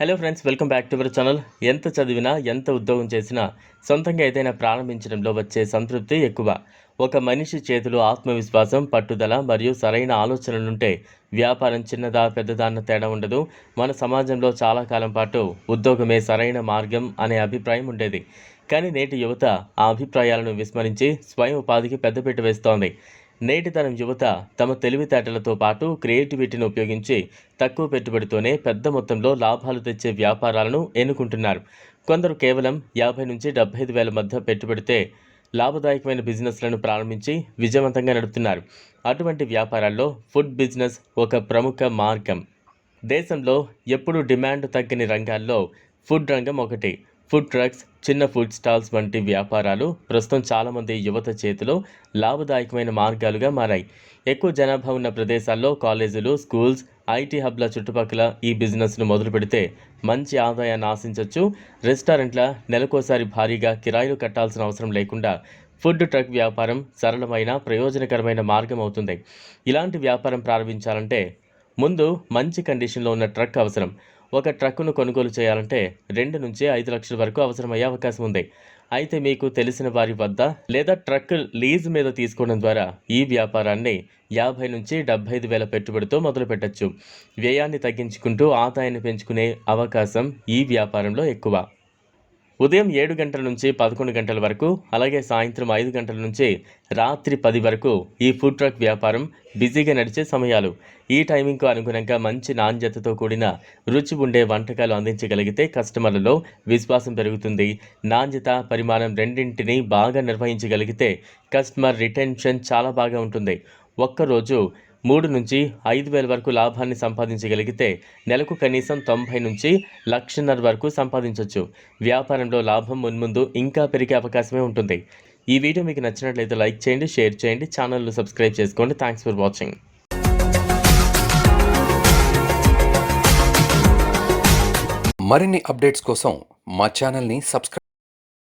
Hello friends welcome back to our channel ఎంత చదివినా ఎంత ఉద్యోగం చేసినా సొంతంగా ఏదైనా ప్రారంభించడంలో వచ్చే సంతృప్తి ఎక్కువ. ఒక మనిషి చేతిలో ఆత్మవిశ్వాసం పట్టుదల మరియు సరైన ఆలోచనలుంటే వ్యాపారం చిన్నదా పెద్దదా అన్న తేడా ఉండదు. మన సమాజంలో చాలా కాలం పాటు ఉద్యోగమే సరైన మార్గం అనే అభిప్రాయం ఉండేది. కానీ నేటి యువత ఆ అభిప్రాయాలను విస్మరించి స్వయం ఉపాధికి పెద్దపీట వేస్తోంది. నేటి తరం యువత తమ తెలివితేటలతో పాటు క్రియేటివిటీని ఉపయోగించి తక్కువ పెట్టుబడితోనే పెద్ద మొత్తంలో లాభాలు తెచ్చే వ్యాపారాలను ఎన్నుకుంటున్నారు. కొందరు కేవలం యాభై నుంచి డెబ్బై ఐదు వేల మధ్య పెట్టుబడితే లాభదాయకమైన బిజినెస్లను ప్రారంభించి విజయవంతంగా నడుపుతున్నారు. అటువంటి వ్యాపారాల్లో ఫుడ్ బిజినెస్ ఒక ప్రముఖ మార్గం. దేశంలో ఎప్పుడూ డిమాండ్ తగ్గని రంగాల్లో ఫుడ్ రంగం ఒకటి. ఫుడ్ ట్రక్స్ చిన్న ఫుడ్ స్టాల్స్ వంటి వ్యాపారాలు ప్రస్తుతం చాలామంది యువత చేతిలో లాభదాయకమైన మార్గాలుగా మారాయి. ఎక్కువ జనాభా ఉన్న ప్రదేశాల్లో కాలేజీలు స్కూల్స్ ఐటీ హబ్ల చుట్టుపక్కల ఈ బిజినెస్ను మొదలు పెడితే మంచి ఆదాయాన్ని ఆశించవచ్చు రెస్టారెంట్ల నెలకోసారి భారీగా కిరాయిలు కట్టాల్సిన అవసరం లేకుండా ఫుడ్ ట్రక్ వ్యాపారం సరళమైన ప్రయోజనకరమైన మార్గం అవుతుంది. ఇలాంటి వ్యాపారం ప్రారంభించాలంటే ముందు మంచి కండిషన్లో ఉన్న ట్రక్ అవసరం. ఒక ట్రక్కును కొనుగోలు చేయాలంటే రెండు నుంచి ఐదు లక్షల వరకు అవసరమయ్యే అవకాశం ఉంది. అయితే మీకు తెలిసిన వారి వద్ద లేదా ట్రక్ లీజ్ మీద తీసుకోవడం ద్వారా ఈ వ్యాపారాన్ని యాభై నుంచి డెబ్బై ఐదు వేల పెట్టుబడితో మొదలు పెట్టచ్చు. వ్యయాన్ని తగ్గించుకుంటూ ఆదాయాన్ని పెంచుకునే అవకాశం ఈ వ్యాపారంలో ఎక్కువ. ఉదయం ఏడు గంటల నుంచి పదకొండు గంటల వరకు అలాగే సాయంత్రం ఐదు గంటల నుంచి రాత్రి పది వరకు ఈ ఫుడ్ ట్రక్ వ్యాపారం బిజీగా నడిచే సమయాలు. ఈ టైమింగ్కు అనుగుణంగా మంచి నాణ్యతతో కూడిన రుచి ఉండే వంటకాలు అందించగలిగితే కస్టమర్లలో విశ్వాసం పెరుగుతుంది. నాణ్యత పరిమాణం రెండింటిని బాగా నిర్వహించగలిగితే కస్టమర్ రిటెన్షన్ చాలా బాగా ఉంటుంది. ఒక్కరోజు మూడు నుంచి ఐదు వేల వరకు లాభాన్ని సంపాదించగలిగితే నెలకు కనీసం తొంభై నుంచి లక్షన్నర వరకు సంపాదించవచ్చు వ్యాపారంలో లాభం మున్ముందు ఇంకా పెరిగే అవకాశమే ఉంటుంది. ఈ వీడియో మీకు నచ్చినట్లయితే లైక్ చేయండి షేర్ చేయండి ఛానల్ను సబ్స్క్రైబ్ చేసుకోండి. థ్యాంక్స్ ఫర్ వాచింగ్ మరిన్ని అప్డేట్స్ కోసం మా ఛానల్ని సబ్స్క్రైబ్